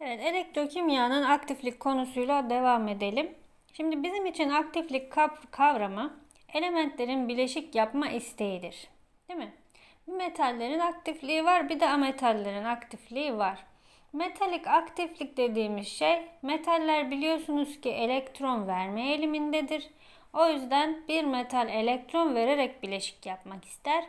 Evet, elektrokimyanın aktiflik konusuyla devam edelim. Şimdi bizim için aktiflik kav- kavramı elementlerin bileşik yapma isteğidir. Değil mi? Bir metallerin aktifliği var, bir de ametallerin aktifliği var. Metalik aktiflik dediğimiz şey, metaller biliyorsunuz ki elektron verme eğilimindedir. O yüzden bir metal elektron vererek bileşik yapmak ister.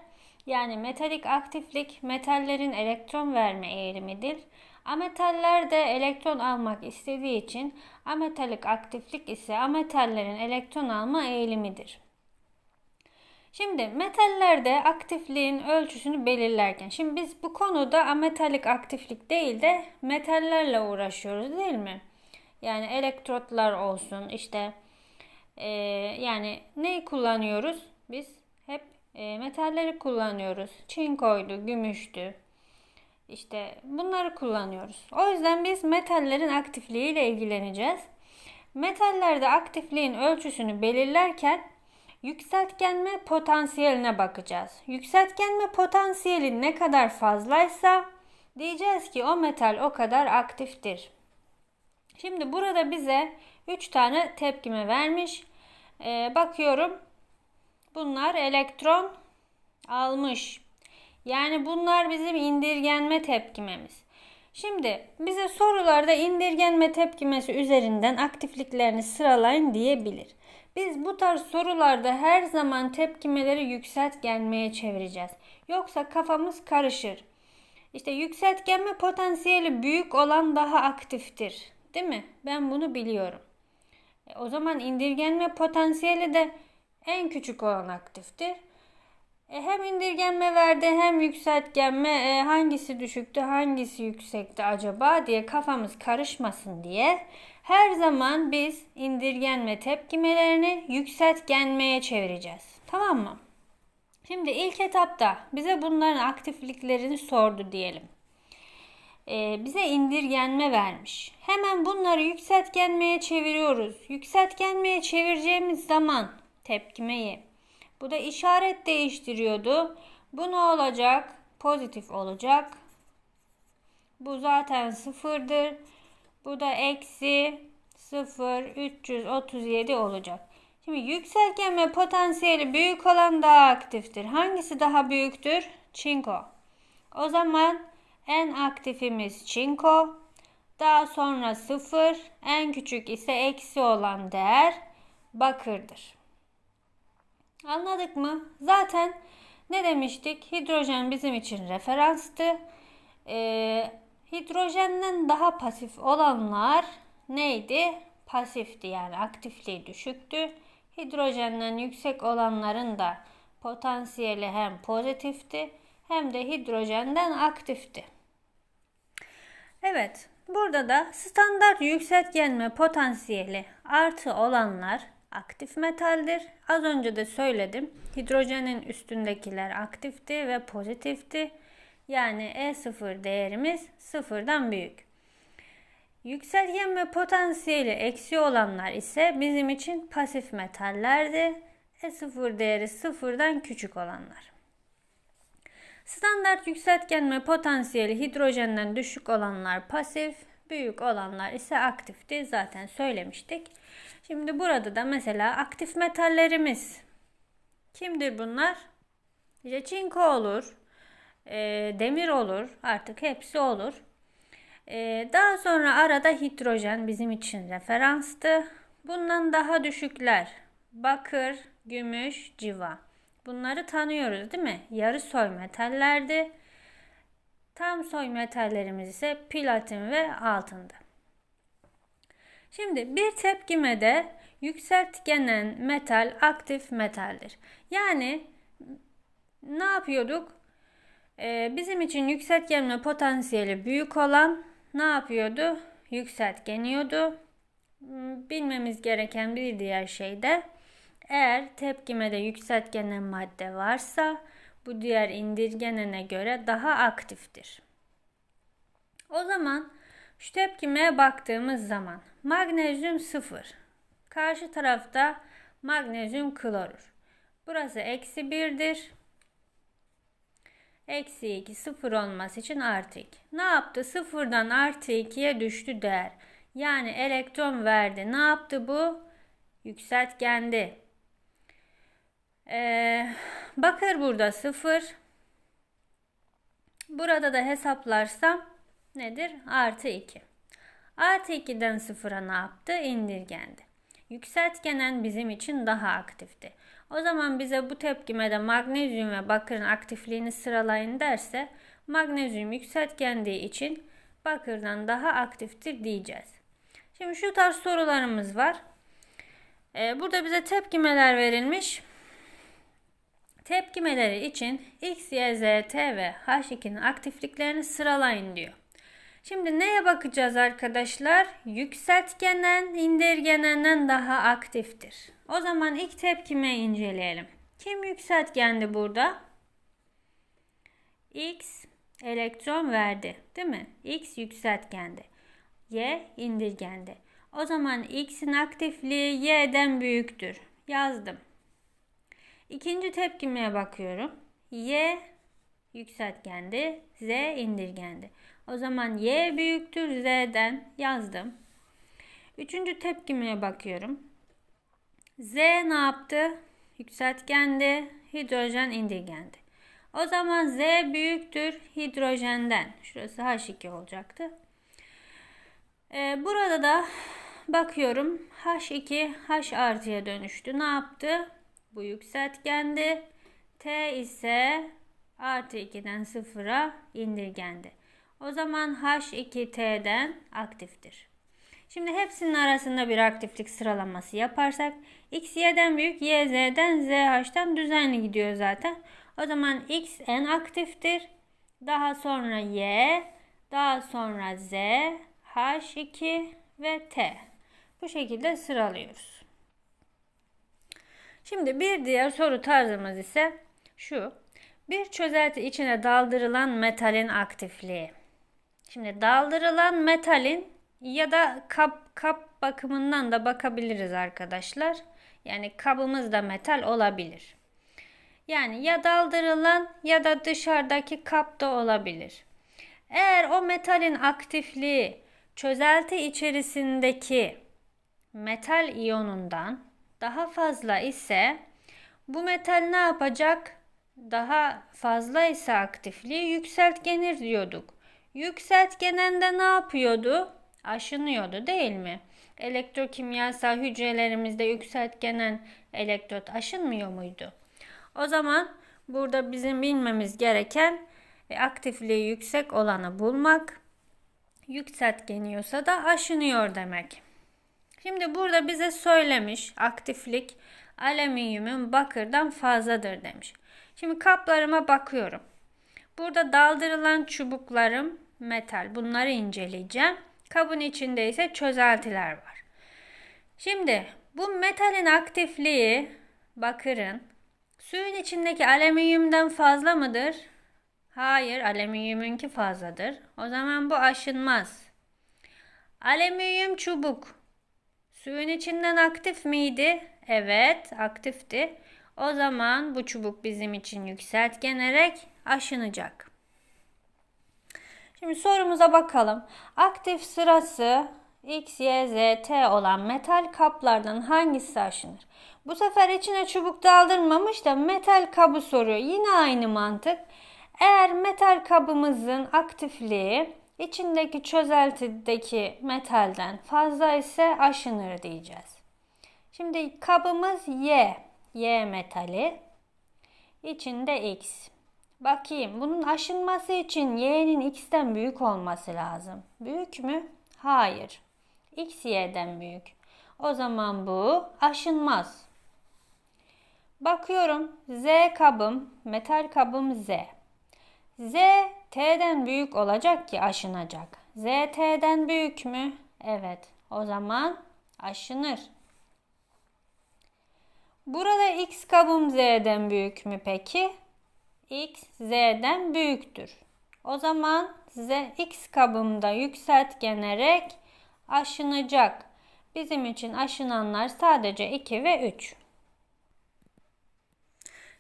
Yani metalik aktiflik metallerin elektron verme eğilimidir. Ametaller de elektron almak istediği için ametalik aktiflik ise ametallerin elektron alma eğilimidir. Şimdi metallerde aktifliğin ölçüsünü belirlerken, şimdi biz bu konuda ametalik aktiflik değil de metallerle uğraşıyoruz değil mi? Yani elektrotlar olsun işte e, yani neyi kullanıyoruz? Biz hep e, metalleri kullanıyoruz. Çinkoydu, gümüştü. İşte bunları kullanıyoruz. O yüzden biz metallerin aktifliğiyle ilgileneceğiz. Metallerde aktifliğin ölçüsünü belirlerken yükseltgenme potansiyeline bakacağız. Yükseltgenme potansiyeli ne kadar fazlaysa diyeceğiz ki o metal o kadar aktiftir. Şimdi burada bize 3 tane tepkime vermiş. Ee, bakıyorum. Bunlar elektron almış. Yani bunlar bizim indirgenme tepkimemiz. Şimdi bize sorularda indirgenme tepkimesi üzerinden aktifliklerini sıralayın diyebilir. Biz bu tarz sorularda her zaman tepkimeleri yükseltgenmeye çevireceğiz. Yoksa kafamız karışır. İşte yükseltgenme potansiyeli büyük olan daha aktiftir. Değil mi? Ben bunu biliyorum. E, o zaman indirgenme potansiyeli de en küçük olan aktiftir. E, hem indirgenme verdi hem yükseltgenme e, hangisi düşüktü hangisi yüksekti acaba diye kafamız karışmasın diye her zaman biz indirgenme tepkimelerini yükseltgenmeye çevireceğiz. Tamam mı? Şimdi ilk etapta bize bunların aktifliklerini sordu diyelim. Ee, bize indirgenme vermiş. Hemen bunları yükseltgenmeye çeviriyoruz. Yükseltgenmeye çevireceğimiz zaman tepkimeyi. Bu da işaret değiştiriyordu. Bu ne olacak? Pozitif olacak. Bu zaten sıfırdır. Bu da eksi 0 337 olacak. Şimdi yükseltgenme potansiyeli büyük olan daha aktiftir. Hangisi daha büyüktür? Çinko. O zaman en aktifimiz çinko. Daha sonra 0, en küçük ise eksi olan değer bakırdır. Anladık mı? Zaten ne demiştik? Hidrojen bizim için referanstı. Ee, hidrojenden daha pasif olanlar neydi? Pasifti yani aktifliği düşüktü. Hidrojenden yüksek olanların da potansiyeli hem pozitifti hem de hidrojenden aktifti. Evet, burada da standart yükseltgenme potansiyeli artı olanlar aktif metaldir. Az önce de söyledim. Hidrojenin üstündekiler aktifti ve pozitifti. Yani E0 değerimiz sıfırdan büyük. Yükseltgenme potansiyeli eksi olanlar ise bizim için pasif metallerdi. E0 değeri sıfırdan küçük olanlar. Standart yükseltgenme potansiyeli hidrojenden düşük olanlar pasif, büyük olanlar ise aktifti. Zaten söylemiştik. Şimdi burada da mesela aktif metallerimiz. Kimdir bunlar? İşte çinko olur, e, demir olur, artık hepsi olur. E, daha sonra arada hidrojen bizim için referanstı. Bundan daha düşükler bakır, gümüş, civa. Bunları tanıyoruz değil mi? Yarı soy metallerdi. Tam soy metallerimiz ise platin ve altındı. Şimdi bir tepkimede yükseltgenen metal aktif metaldir. Yani ne yapıyorduk? Ee, bizim için yükseltgenme potansiyeli büyük olan ne yapıyordu? Yükseltgeniyordu. Bilmemiz gereken bir diğer şey de eğer tepkimede yükseltgenen madde varsa bu diğer indirgenene göre daha aktiftir. O zaman şu tepkimeye baktığımız zaman magnezyum 0. Karşı tarafta magnezyum klorür. Burası eksi 1'dir. Eksi 2 sıfır olması için artı 2. Ne yaptı? Sıfırdan artı 2'ye düştü değer. Yani elektron verdi. Ne yaptı bu? Yükseltgendi. Ee, bakır burada sıfır. Burada da hesaplarsam nedir? Artı 2. Artı 2'den sıfıra ne yaptı? İndirgendi. Yükseltgenen bizim için daha aktifti. O zaman bize bu tepkimede magnezyum ve bakırın aktifliğini sıralayın derse magnezyum yükseltgendiği için bakırdan daha aktiftir diyeceğiz. Şimdi şu tarz sorularımız var. Ee, burada bize tepkimeler verilmiş. Tepkimeleri için X, Y, Z, T ve H2'nin aktifliklerini sıralayın diyor. Şimdi neye bakacağız arkadaşlar? Yükseltgenen indirgenenden daha aktiftir. O zaman ilk tepkime inceleyelim. Kim yükseltgendi burada? X elektron verdi değil mi? X yükseltgendi. Y indirgendi. O zaman X'in aktifliği Y'den büyüktür. Yazdım. İkinci tepkimeye bakıyorum. Y yükseltgendi. Z indirgendi. O zaman Y büyüktür Z'den yazdım. Üçüncü tepkimeye bakıyorum. Z ne yaptı? Yükseltgendi. Hidrojen indirgendi. O zaman Z büyüktür hidrojenden. Şurası H2 olacaktı. Ee, burada da bakıyorum H2 H artıya dönüştü. Ne yaptı? Bu yükseltgendi. T ise artı 2'den 0'a indirgendi. O zaman H2T'den aktiftir. Şimdi hepsinin arasında bir aktiflik sıralaması yaparsak X Y'den büyük, Y Z'den, Z H'tan düzenli gidiyor zaten. O zaman X en aktiftir. Daha sonra Y, daha sonra Z, H2 ve T. Bu şekilde sıralıyoruz. Şimdi bir diğer soru tarzımız ise şu. Bir çözelti içine daldırılan metalin aktifliği. Şimdi daldırılan metalin ya da kap, kap bakımından da bakabiliriz arkadaşlar. Yani kabımız da metal olabilir. Yani ya daldırılan ya da dışarıdaki kap da olabilir. Eğer o metalin aktifliği çözelti içerisindeki metal iyonundan daha fazla ise bu metal ne yapacak? Daha fazla ise aktifliği yükseltgenir diyorduk. Yükseltgenende ne yapıyordu? Aşınıyordu değil mi? Elektrokimyasal hücrelerimizde yükseltgenen elektrot aşınmıyor muydu? O zaman burada bizim bilmemiz gereken e, aktifliği yüksek olanı bulmak. Yükseltgeniyorsa da aşınıyor demek. Şimdi burada bize söylemiş aktiflik alüminyumun bakırdan fazladır demiş. Şimdi kaplarıma bakıyorum. Burada daldırılan çubuklarım metal. Bunları inceleyeceğim. Kabın içinde ise çözeltiler var. Şimdi bu metalin aktifliği bakırın suyun içindeki alüminyumdan fazla mıdır? Hayır, alüminyumunki fazladır. O zaman bu aşınmaz. Alüminyum çubuk suyun içinden aktif miydi? Evet, aktifti. O zaman bu çubuk bizim için yükseltgenerek aşınacak. Şimdi sorumuza bakalım. Aktif sırası X, Y, Z, T olan metal kaplardan hangisi aşınır? Bu sefer içine çubuk daldırmamış da metal kabı soruyor. Yine aynı mantık. Eğer metal kabımızın aktifliği içindeki çözeltideki metalden fazla ise aşınır diyeceğiz. Şimdi kabımız Y, Y metali. İçinde X. Bakayım bunun aşınması için y'nin x'ten büyük olması lazım. Büyük mü? Hayır. x y'den büyük. O zaman bu aşınmaz. Bakıyorum z kabım, metal kabım z. z t'den büyük olacak ki aşınacak. z t'den büyük mü? Evet. O zaman aşınır. Burada x kabım z'den büyük mü peki? x z'den büyüktür. O zaman z x kabımda yükseltgenerek aşınacak. Bizim için aşınanlar sadece 2 ve 3.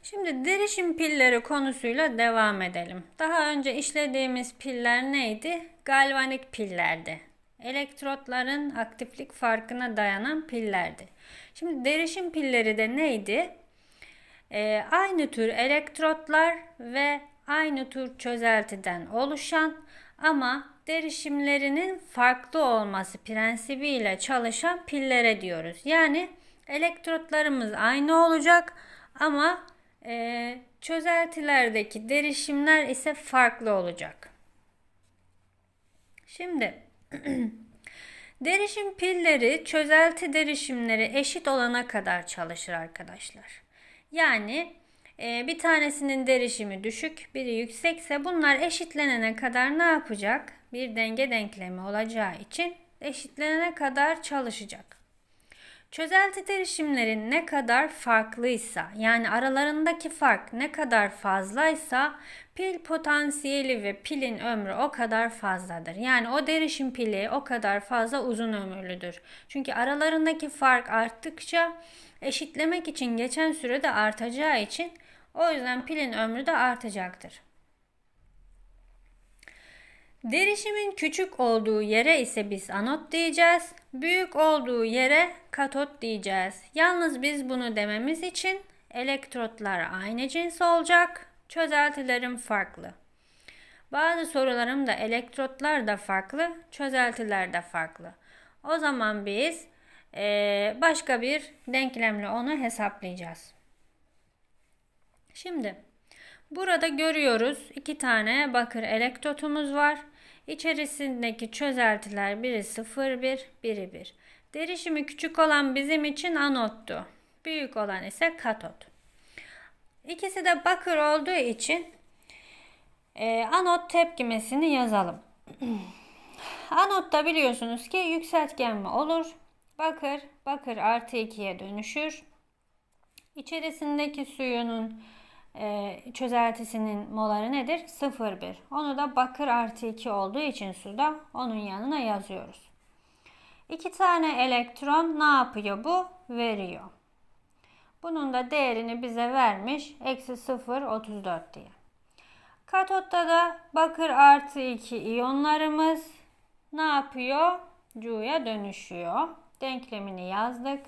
Şimdi derişim pilleri konusuyla devam edelim. Daha önce işlediğimiz piller neydi? Galvanik pillerdi. Elektrotların aktiflik farkına dayanan pillerdi. Şimdi derişim pilleri de neydi? Ee, aynı tür elektrotlar ve aynı tür çözeltiden oluşan ama derişimlerinin farklı olması prensibiyle çalışan pillere diyoruz. Yani elektrotlarımız aynı olacak ama e, çözeltilerdeki derişimler ise farklı olacak. Şimdi derişim pilleri çözelti derişimleri eşit olana kadar çalışır arkadaşlar. Yani e, bir tanesinin derişimi düşük, biri yüksekse bunlar eşitlenene kadar ne yapacak? Bir denge denklemi olacağı için eşitlenene kadar çalışacak. Çözelti derişimlerin ne kadar farklıysa yani aralarındaki fark ne kadar fazlaysa pil potansiyeli ve pilin ömrü o kadar fazladır. Yani o derişim pili o kadar fazla uzun ömürlüdür. Çünkü aralarındaki fark arttıkça eşitlemek için geçen süre de artacağı için o yüzden pilin ömrü de artacaktır. Derişimin küçük olduğu yere ise biz anot diyeceğiz. Büyük olduğu yere katot diyeceğiz. Yalnız biz bunu dememiz için elektrotlar aynı cins olacak. Çözeltilerim farklı. Bazı sorularımda elektrotlar da farklı, çözeltiler de farklı. O zaman biz ee, başka bir denklemle onu hesaplayacağız. Şimdi burada görüyoruz iki tane bakır elektrotumuz var. İçerisindeki çözeltiler biri 0, 1, biri 1. Derişimi küçük olan bizim için anottu. Büyük olan ise katot. İkisi de bakır olduğu için e, anot tepkimesini yazalım. Anotta biliyorsunuz ki yükseltgenme olur. Bakır, bakır artı 2'ye dönüşür. İçerisindeki suyunun e, çözeltisinin moları nedir? 0,1. Onu da bakır artı 2 olduğu için suda onun yanına yazıyoruz. İki tane elektron ne yapıyor bu? Veriyor. Bunun da değerini bize vermiş. Eksi 0,34 diye. Katotta da bakır artı 2 iyonlarımız ne yapıyor? Cu'ya dönüşüyor. Denklemini yazdık.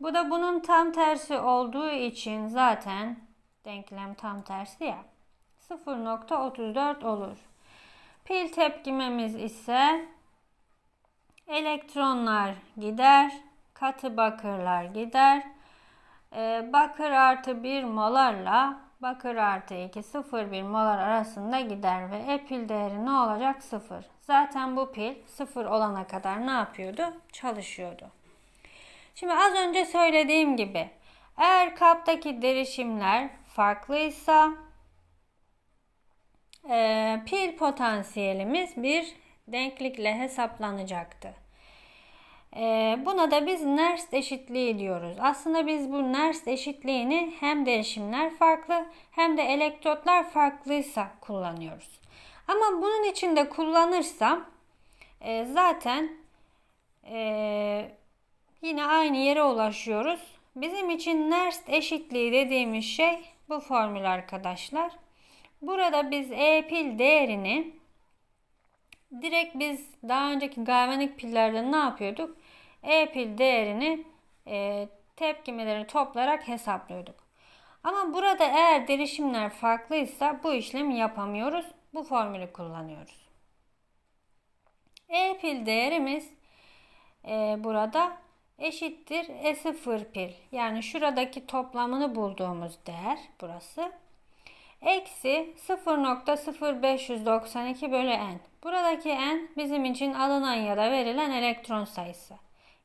Bu da bunun tam tersi olduğu için zaten denklem tam tersi ya. 0.34 olur. Pil tepkimemiz ise elektronlar gider, katı bakırlar gider. Ee, bakır artı 1 molarla bakır artı 2 0,1 molar arasında gider ve E pil değeri ne olacak? 0. Zaten bu pil 0 olana kadar ne yapıyordu? Çalışıyordu. Şimdi az önce söylediğim gibi eğer kaptaki derişimler farklıysa e, pil potansiyelimiz bir denklikle hesaplanacaktı. E, buna da biz Nernst eşitliği diyoruz. Aslında biz bu Nernst eşitliğini hem derişimler farklı hem de elektrotlar farklıysa kullanıyoruz. Ama bunun içinde kullanırsam e, zaten e, yine aynı yere ulaşıyoruz. Bizim için Nernst eşitliği dediğimiz şey bu formül arkadaşlar. Burada biz E pil değerini direkt biz daha önceki galvanik pillerde ne yapıyorduk? E pil değerini e, tepkimelerini toplayarak hesaplıyorduk. Ama burada eğer derişimler farklıysa bu işlemi yapamıyoruz. Bu formülü kullanıyoruz. E pil değerimiz e, burada eşittir E0 pil. Yani şuradaki toplamını bulduğumuz değer burası. Eksi 0.0592 bölü n. Buradaki n bizim için alınan ya da verilen elektron sayısı.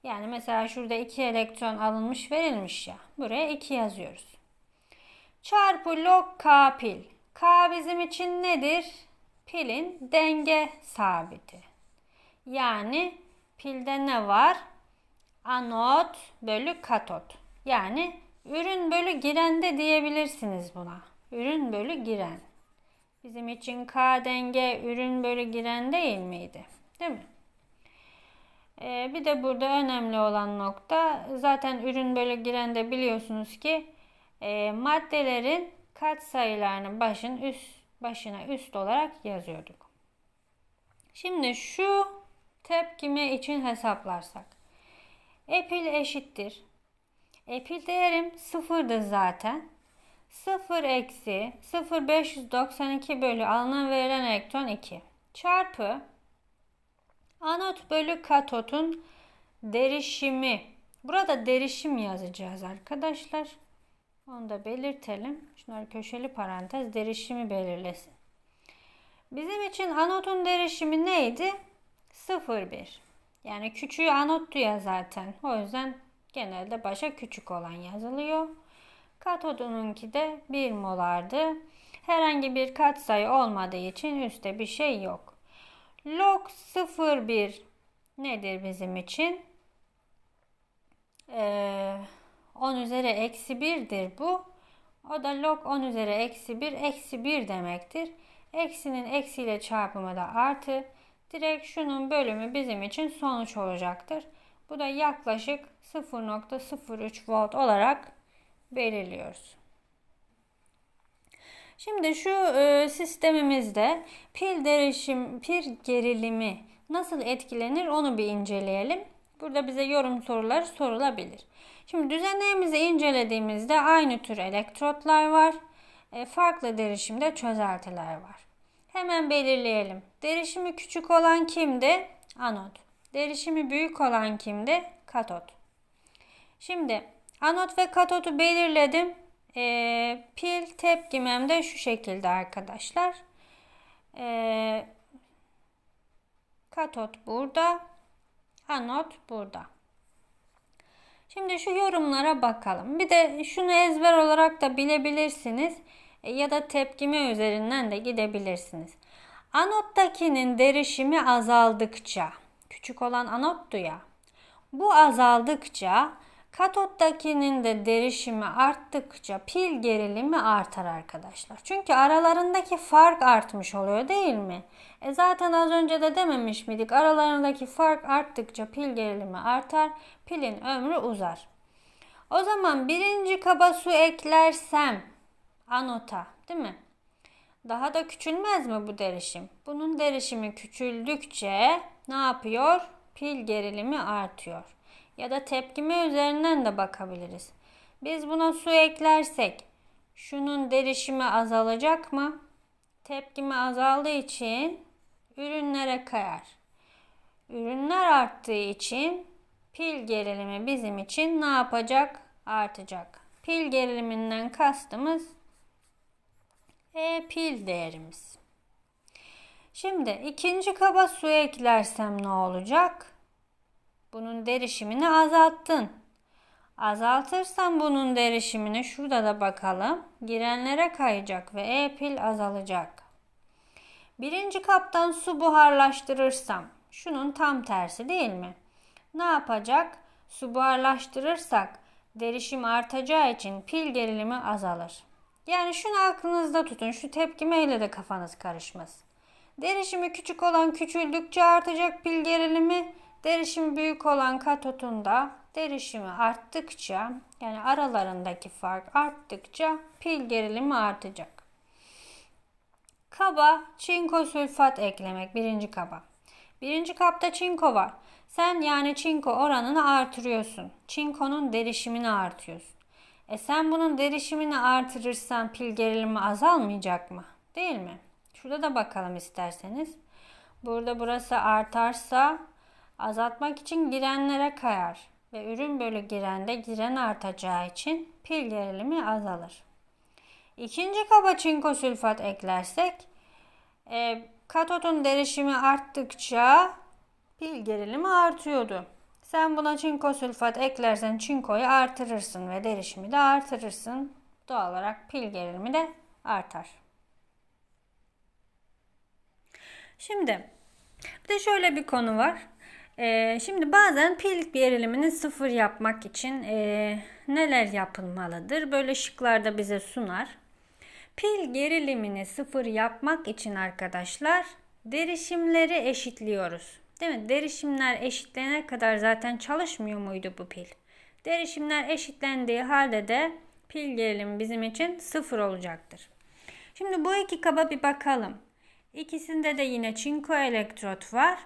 Yani mesela şurada 2 elektron alınmış verilmiş ya. Buraya 2 yazıyoruz. Çarpı log k pil. K bizim için nedir? Pilin denge sabiti. Yani pilde ne var? Anot bölü katot. Yani ürün bölü girende diyebilirsiniz buna. Ürün bölü giren. Bizim için K denge ürün bölü giren değil miydi? Değil mi? Ee, bir de burada önemli olan nokta zaten ürün bölü girende biliyorsunuz ki e, maddelerin katsayılarını başın üst başına üst olarak yazıyorduk. Şimdi şu tepkime için hesaplarsak. Epil eşittir. Epil değerim sıfırdı zaten. 0 eksi 0,592 bölü alınan verilen elektron 2 çarpı anot bölü katotun derişimi. Burada derişim yazacağız arkadaşlar. Onu da belirtelim. Şunlar köşeli parantez derişimi belirlesin. Bizim için anotun derişimi neydi? 0,1. Yani küçüğü anottu ya zaten. O yüzden genelde başa küçük olan yazılıyor. Katodununki de 1 molardı. Herhangi bir katsayı olmadığı için üstte bir şey yok. Log 0,1 nedir bizim için? Ee, 10 üzeri eksi 1'dir bu. O da log 10 üzeri eksi 1 eksi 1 demektir. Eksinin eksiyle çarpımı da artı. Direkt şunun bölümü bizim için sonuç olacaktır. Bu da yaklaşık 0.03 volt olarak belirliyoruz. Şimdi şu e, sistemimizde pil derişim, pil gerilimi nasıl etkilenir onu bir inceleyelim. Burada bize yorum soruları sorulabilir. Şimdi düzenlerimizi incelediğimizde aynı tür elektrotlar var. E, farklı derişimde çözeltiler var. Hemen belirleyelim. Derişimi küçük olan kimdi? Anot. Derişimi büyük olan kimdi? Katot. Şimdi anot ve katotu belirledim. E, pil tepkimem de şu şekilde arkadaşlar. E, katot burada. Anot burada. Şimdi şu yorumlara bakalım. Bir de şunu ezber olarak da bilebilirsiniz ya da tepkime üzerinden de gidebilirsiniz. Anottakinin derişimi azaldıkça, küçük olan anottu ya, bu azaldıkça katottakinin de derişimi arttıkça pil gerilimi artar arkadaşlar. Çünkü aralarındaki fark artmış oluyor değil mi? E zaten az önce de dememiş miydik? Aralarındaki fark arttıkça pil gerilimi artar, pilin ömrü uzar. O zaman birinci kaba su eklersem anota değil mi? Daha da küçülmez mi bu derişim? Bunun derişimi küçüldükçe ne yapıyor? Pil gerilimi artıyor. Ya da tepkime üzerinden de bakabiliriz. Biz buna su eklersek şunun derişimi azalacak mı? Tepkime azaldığı için ürünlere kayar. Ürünler arttığı için pil gerilimi bizim için ne yapacak? Artacak. Pil geriliminden kastımız E pil değerimiz. Şimdi ikinci kaba su eklersem ne olacak? Bunun derişimini azalttın. Azaltırsan bunun derişimini şurada da bakalım. Girenlere kayacak ve E pil azalacak. Birinci kaptan su buharlaştırırsam şunun tam tersi değil mi? Ne yapacak? Su buharlaştırırsak derişim artacağı için pil gerilimi azalır. Yani şunu aklınızda tutun. Şu tepkimeyle de kafanız karışmaz. Derişimi küçük olan küçüldükçe artacak pil gerilimi. Derişimi büyük olan katotun da derişimi arttıkça yani aralarındaki fark arttıkça pil gerilimi artacak. Kaba çinko sülfat eklemek birinci kaba. Birinci kapta çinko var. Sen yani çinko oranını artırıyorsun. Çinkonun derişimini artıyorsun. E sen bunun derişimini artırırsan pil gerilimi azalmayacak mı? Değil mi? Şurada da bakalım isterseniz. Burada burası artarsa azaltmak için girenlere kayar ve ürün bölü girende giren artacağı için pil gerilimi azalır. İkinci kaba çinko sülfat eklersek e, katotun derişimi arttıkça pil gerilimi artıyordu. Sen buna çinko sülfat eklersen çinkoyu artırırsın ve derişimi de artırırsın. Doğal olarak pil gerilimi de artar. Şimdi bir de şöyle bir konu var. Ee, şimdi bazen pil gerilimini sıfır yapmak için e, neler yapılmalıdır? Böyle şıklarda bize sunar. Pil gerilimini sıfır yapmak için arkadaşlar derişimleri eşitliyoruz. Değil mi? Derişimler eşitlene kadar zaten çalışmıyor muydu bu pil? Derişimler eşitlendiği halde de pil gerilimi bizim için sıfır olacaktır. Şimdi bu iki kaba bir bakalım. İkisinde de yine çinko elektrot var.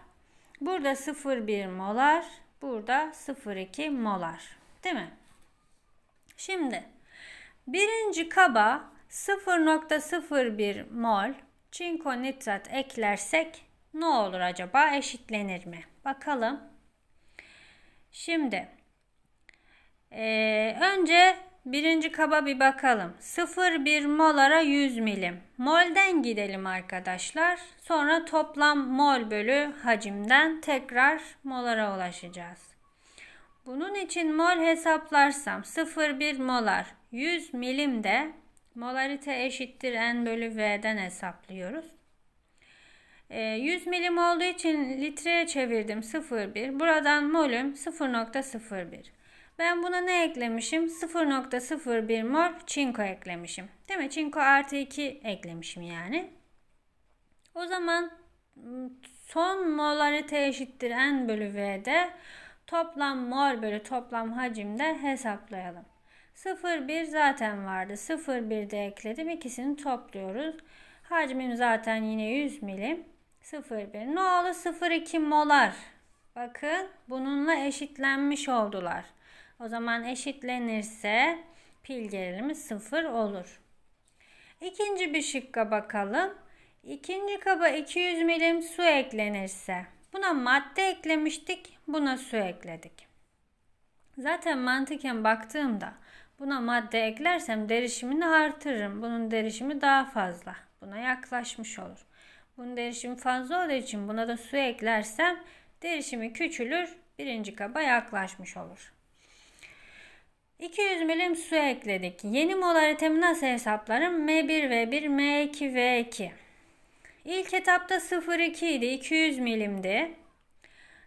Burada 0,1 molar, burada 0,2 molar. Değil mi? Şimdi birinci kaba 0.01 mol çinko nitrat eklersek ne olur acaba? Eşitlenir mi? Bakalım. Şimdi ee, önce birinci kaba bir bakalım. 0,1 molara 100 milim. Molden gidelim arkadaşlar. Sonra toplam mol bölü hacimden tekrar molara ulaşacağız. Bunun için mol hesaplarsam 0,1 molar 100 milim de molarite eşittir n bölü v'den hesaplıyoruz. 100 milim olduğu için litreye çevirdim 0,1. Buradan molüm 0.01. Ben buna ne eklemişim? 0.01 mol çinko eklemişim. Değil mi? Çinko artı 2 eklemişim yani. O zaman son molarite eşittir n bölü v'de toplam mol bölü toplam hacimde hesaplayalım. 0,1 zaten vardı. 0,1 de ekledim. İkisini topluyoruz. Hacmim zaten yine 100 milim. 0,1. Ne oldu? 0,2 molar. Bakın bununla eşitlenmiş oldular. O zaman eşitlenirse pil gerilimi 0 olur. İkinci bir şıkka bakalım. İkinci kaba 200 milim su eklenirse buna madde eklemiştik. Buna su ekledik. Zaten mantıken baktığımda buna madde eklersem derişimini artırırım. Bunun derişimi daha fazla. Buna yaklaşmış olur. Bunun derişimi fazla olduğu için buna da su eklersem derişimi küçülür. Birinci kaba yaklaşmış olur. 200 milim su ekledik. Yeni molaritemi nasıl hesaplarım? M1V1, M2V2. İlk etapta 0,2 idi. 200 milimdi.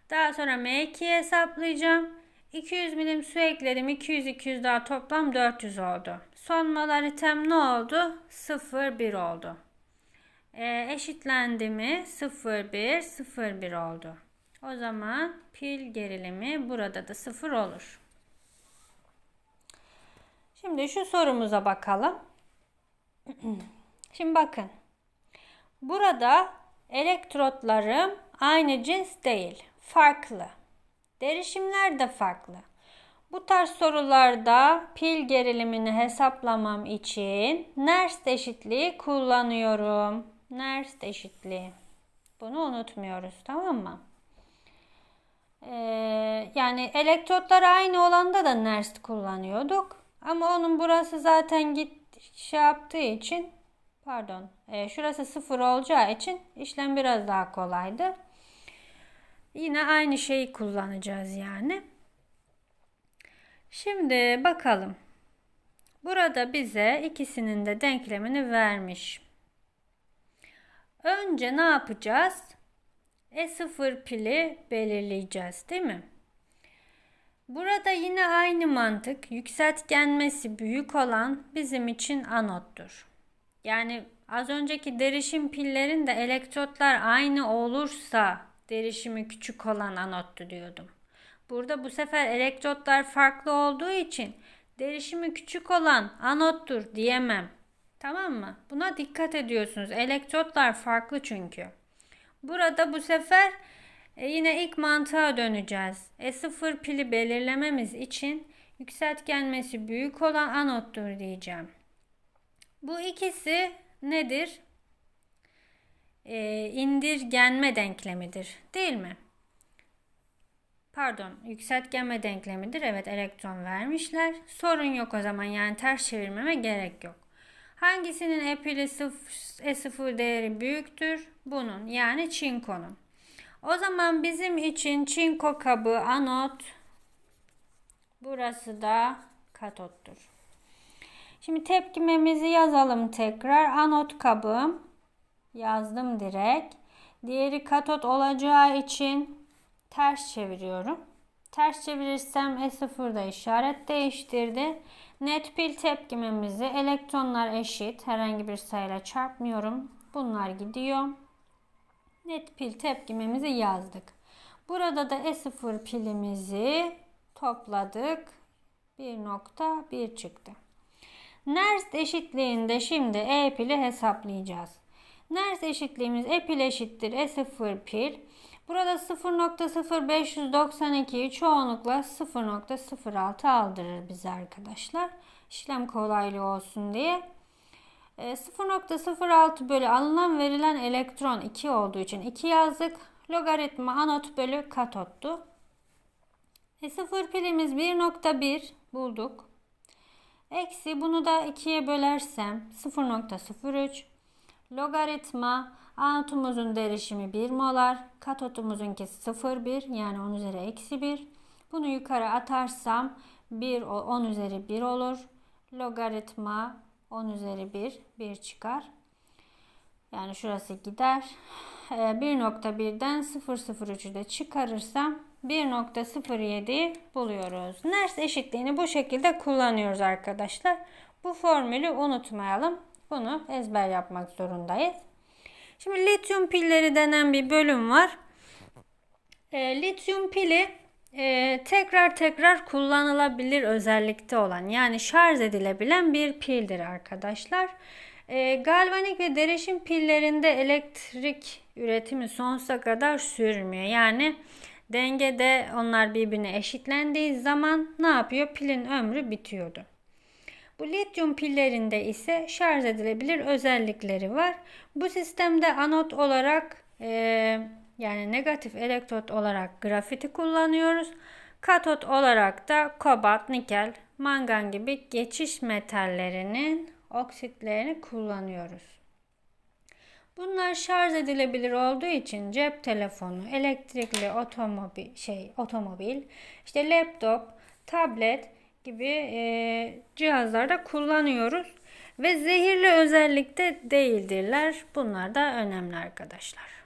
Daha sonra M2'yi hesaplayacağım. 200 milim su ekledim. 200 200 daha toplam 400 oldu. Son molaritem ne oldu? 0,1 oldu. E, eşitlendi mi? 0,1 0,1 oldu. O zaman pil gerilimi burada da 0 olur. Şimdi şu sorumuza bakalım. Şimdi bakın. Burada elektrotlarım aynı cins değil. Farklı. Derişimler de farklı. Bu tarz sorularda pil gerilimini hesaplamam için Nernst eşitliği kullanıyorum. Nernst eşitliği. Bunu unutmuyoruz tamam mı? Ee, yani elektrotlar aynı olanda da Nernst kullanıyorduk. Ama onun burası zaten git şey yaptığı için pardon e, şurası sıfır olacağı için işlem biraz daha kolaydı. Yine aynı şeyi kullanacağız yani. Şimdi bakalım. Burada bize ikisinin de denklemini vermiş. Önce ne yapacağız? E0 pili belirleyeceğiz değil mi? Burada yine aynı mantık yükseltgenmesi büyük olan bizim için anottur. Yani az önceki derişim pillerin de elektrotlar aynı olursa derişimi küçük olan anottu diyordum. Burada bu sefer elektrotlar farklı olduğu için derişimi küçük olan anottur diyemem. Tamam mı? Buna dikkat ediyorsunuz. Elektrotlar farklı çünkü. Burada bu sefer e yine ilk mantığa döneceğiz. E0 pili belirlememiz için yükseltgenmesi büyük olan anottur diyeceğim. Bu ikisi nedir? E, indirgenme denklemidir değil mi? Pardon yükseltgenme denklemidir. Evet elektron vermişler. Sorun yok o zaman yani ters çevirmeme gerek yok. Hangisinin e pili E0 değeri büyüktür? Bunun yani çinkonun. O zaman bizim için çinko kabı anot. Burası da katottur. Şimdi tepkimemizi yazalım tekrar. Anot kabım yazdım direkt. Diğeri katot olacağı için ters çeviriyorum. Ters çevirirsem E0'da işaret değiştirdi. Net pil tepkimemizi elektronlar eşit. Herhangi bir sayıyla çarpmıyorum. Bunlar gidiyor net pil tepkimemizi yazdık. Burada da E0 pilimizi topladık. 1.1 çıktı. Nernst eşitliğinde şimdi E pili hesaplayacağız. Nernst eşitliğimiz E pil eşittir E0 pil. Burada 0.0592'yi çoğunlukla 0.06 aldırır bize arkadaşlar. İşlem kolaylığı olsun diye. E, 0.06 bölü alınan verilen elektron 2 olduğu için 2 yazdık. Logaritma anot bölü katottu. E, sıfır pilimiz 1.1 bulduk. Eksi bunu da 2'ye bölersem 0.03 logaritma anotumuzun derişimi 1 molar katotumuzunki 0,1 yani 10 üzeri eksi 1 bunu yukarı atarsam 1 10 üzeri 1 olur logaritma 10 üzeri 1 1 çıkar yani şurası gider Ee, 1.1'den 0.03'ü de çıkarırsam 1.07'yi buluyoruz. Ners eşitliğini bu şekilde kullanıyoruz arkadaşlar. Bu formülü unutmayalım. Bunu ezber yapmak zorundayız. Şimdi lityum pilleri denen bir bölüm var. E, lityum pili e, tekrar tekrar kullanılabilir özellikte olan yani şarj edilebilen bir pildir arkadaşlar. E, galvanik ve derişim pillerinde elektrik üretimi sonsuza kadar sürmüyor. Yani dengede onlar birbirine eşitlendiği zaman ne yapıyor? Pilin ömrü bitiyordu. Bu lityum pillerinde ise şarj edilebilir özellikleri var. Bu sistemde anot olarak e, yani negatif elektrot olarak grafiti kullanıyoruz. Katot olarak da kobalt, nikel, mangan gibi geçiş metallerinin oksitlerini kullanıyoruz. Bunlar şarj edilebilir olduğu için cep telefonu, elektrikli otomobil, şey otomobil, işte laptop, tablet gibi e, cihazlarda kullanıyoruz ve zehirli özellikte değildirler. Bunlar da önemli arkadaşlar.